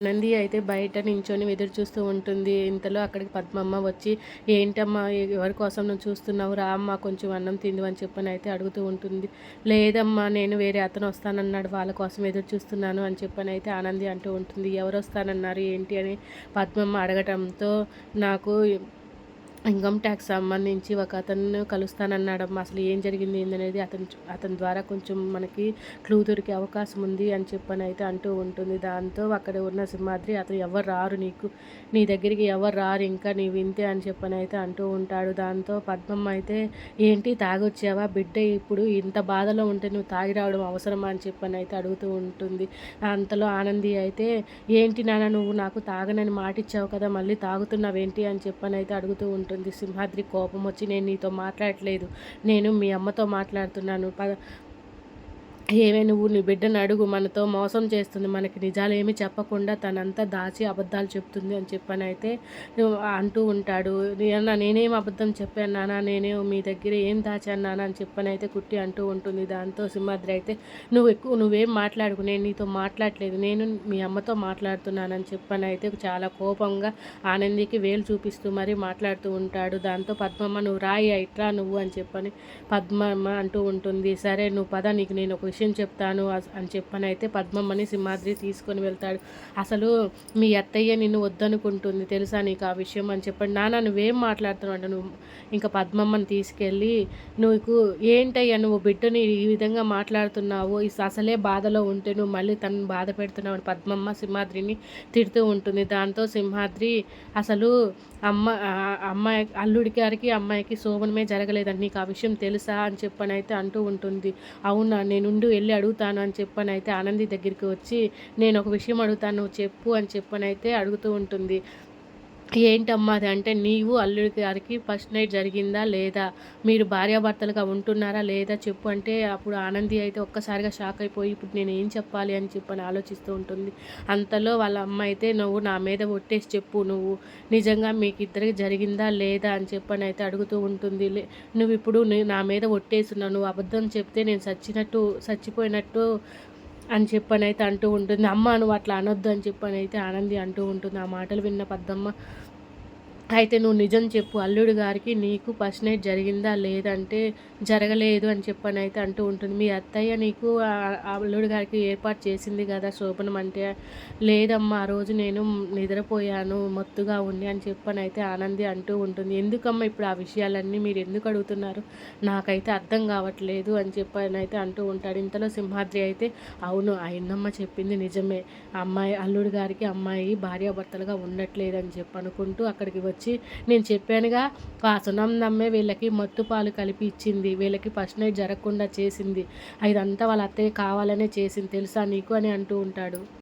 నంది అయితే బయట నించొని ఎదురు చూస్తూ ఉంటుంది. ఇంతలో అక్కడికి పద్మమ్మ వచ్చి ఏంటమ్మా ఎవరి కోసం నువ్వు చూస్తున్నావు? రా అమ్మ కొంచెం అన్నం తిందు అని చెప్పని అయితే అడుగుతూ ఉంటుంది. లేదమ్మా నేను వేరే అతను వస్తానన్నాడు వాళ్ళ కోసం ఎదురు చూస్తున్నాను అని చెప్పని అయితే ఆనంది అంటూ ఉంటుంది. ఎవరు వస్తానన్నారు? ఏంటి? అని పద్మమ్మ అడగటంతో నాకు ఇన్కమ్ ట్యాక్స్ సంబంధించి ఒక అతను కలుస్తానన్నాడమ్మా. అసలు ఏం జరిగింది ఏందనేది అతను అతని ద్వారా కొంచెం మనకి క్లూ దొరికే అవకాశం ఉంది అని చెప్పని అయితే అంటూ ఉంటుంది. దాంతో అక్కడ ఉన్న సింహాద్రి అతను ఎవరు రారు నీకు? నీ దగ్గరికి ఎవరు రారు? ఇంకా నీ వింతే? అని చెప్పని అయితే అంటూ ఉంటాడు. దాంతో పద్మమ్మ అయితే ఏంటి తాగొచ్చావా? బిడ్డ ఇప్పుడు ఇంత బాధలో ఉంటే నువ్వు తాగి రావడం అవసరమా? అని చెప్పని అయితే అడుగుతూ ఉంటుంది. అంతలో ఆనంది అయితే ఏంటి నాన్న నువ్వు నాకు తాగనని మాటిచ్చావు కదా మళ్ళీ తాగుతున్నావేంటి? అని చెప్పని అయితే అడుగుతూ ఉంటుంది. ఉంటుంది సింహాద్రి కోపం వచ్చి నేను నీతో మాట్లాడట్లేదు. నేను మీ అమ్మతో మాట్లాడుతున్నాను. పద ఏమే నువ్వు నీ బిడ్డను అడుగు మనతో మోసం చేస్తుంది మనకి నిజాలు ఏమి చెప్పకుండా తనంతా దాచి అబద్ధాలు చెప్తుంది అని చెప్పని అయితే అంటూ ఉంటాడు. నేనేం అబద్ధం చెప్పాను నానా నేనే మీ దగ్గర ఏం దాచాను నాన్న అని చెప్పని అయితే కుట్టి అంటూ ఉంటుంది. దాంతో సింహాద్రి అయితే నువ్వు ఎక్కువ నువ్వేం మాట్లాడుకు నేను నీతో మాట్లాడలేదు నేను మీ అమ్మతో మాట్లాడుతున్నానని చెప్పని అయితే చాలా కోపంగా ఆనందికి వేలు చూపిస్తూ మరీ మాట్లాడుతూ ఉంటాడు. దాంతో పద్మమ్మ నువ్వు రాయి ఇట్రా నువ్వు అని చెప్పని పద్మమ్మ అంటూ ఉంటుంది. సరే నువ్వు పద నీకు నేను ఒక విషయం చెప్తాను. అని చెప్పని అయితే పద్మమ్మని సింహాద్రి తీసుకొని వెళ్తాడు. అసలు మీ అత్తయ్య నిన్ను వద్దనుకుంటుంది తెలుసా నీకు ఆ విషయం అని చెప్పండి. నాన్న నువ్వేం మాట్లాడుతున్నావు అంటే నువ్వు ఇంకా పద్మమ్మని తీసుకెళ్ళి నువ్వు ఏంటయ్యా నువ్వు బిడ్డని ఈ విధంగా మాట్లాడుతున్నావు? అసలే బాధలో ఉంటే నువ్వు మళ్ళీ తను బాధ పెడుతున్నావు అని పద్మమ్మ సింహాద్రిని తిడుతూ ఉంటుంది. దాంతో సింహాద్రి అసలు అమ్మ అమ్మాయి అల్లుడి గారికి అమ్మాయికి శోభనమే జరగలేదని నీకు ఆ విషయం తెలుసా అని చెప్పని అయితే అంటూ ఉంటుంది. అవునా? నేనుండి వెళ్ళి అడుగుతాను అని చెప్పని అయితే ఆనంది దగ్గరికి వచ్చి నేను ఒక విషయం అడుగుతాను చెప్పు అని చెప్పని అయితే అడుగుతూ ఉంటుంది. ఏంటమ్మా అది అంటే నీవు అల్లుడి గారికి ఫస్ట్ నైట్ జరిగిందా లేదా? మీరు భార్యాభర్తలుగా ఉంటున్నారా లేదా? చెప్పు అంటే అప్పుడు ఆనంది అయితే ఒక్కసారిగా షాక్ అయిపోయి ఇప్పుడు నేను ఏం చెప్పాలి? అని చెప్పని ఆలోచిస్తూ ఉంటుంది. అంతలో వాళ్ళ అమ్మ అయితే నువ్వు నా మీద ఒట్టేసి చెప్పు. నువ్వు నిజంగా మీకు ఇద్దరికి జరిగిందా లేదా? అని చెప్పని అయితే అడుగుతూ ఉంటుంది. నువ్వు ఇప్పుడు నా మీద ఒట్టేస్తున్నావు నువ్వు అబద్ధం చెప్తే నేను చచ్చినట్టు చచ్చిపోయినట్టు అని చెప్పనైతే అంటూ ఉంటుంది. అమ్మ నువ్వు అట్లా అనొద్దు అని చెప్పనైతే ఆనంది అంటూ ఉంటుంది. ఆ మాటలు విన్న పెద్దమ్మ అయితే నువ్వు నిజం చెప్పు. అల్లుడు గారికి నీకు ఫస్ట్ నైట్ జరిగిందా? లేదంటే జరగలేదు అని చెప్పని అయితే అంటూ ఉంటుంది. మీ అత్తయ్య నీకు అల్లుడు గారికి ఏర్పాటు చేసింది కదా శోభనం అంటే? లేదమ్మా ఆ రోజు నేను నిద్రపోయాను మత్తుగా ఉండి అని చెప్పని అయితే ఆనంది అంటూ ఉంటుంది. ఎందుకమ్మా ఇప్పుడు ఆ విషయాలన్నీ మీరు ఎందుకు అడుగుతున్నారు? నాకైతే అర్థం కావట్లేదు అని చెప్పని అయితే అంటూ ఉంటాడు. ఇంతలో సింహాద్రి అయితే అవును ఆయనమ్మ చెప్పింది నిజమే. అమ్మాయి అల్లుడు గారికి అమ్మాయి భార్యాభర్తలుగా ఉండట్లేదు అని చెప్పి అనుకుంటూ అక్కడికి వచ్చి వచ్చి నేను చెప్పానుగా ఆ నమ్మే వీళ్ళకి మత్తు పాలు కలిపి ఇచ్చింది వీళ్ళకి ఫస్ట్ నైట్ జరగకుండా చేసింది. ఇదంతా వాళ్ళ అత్తయ్య కావాలనే చేసింది. తెలుసా నీకు? అని అంటూ ఉంటాడు.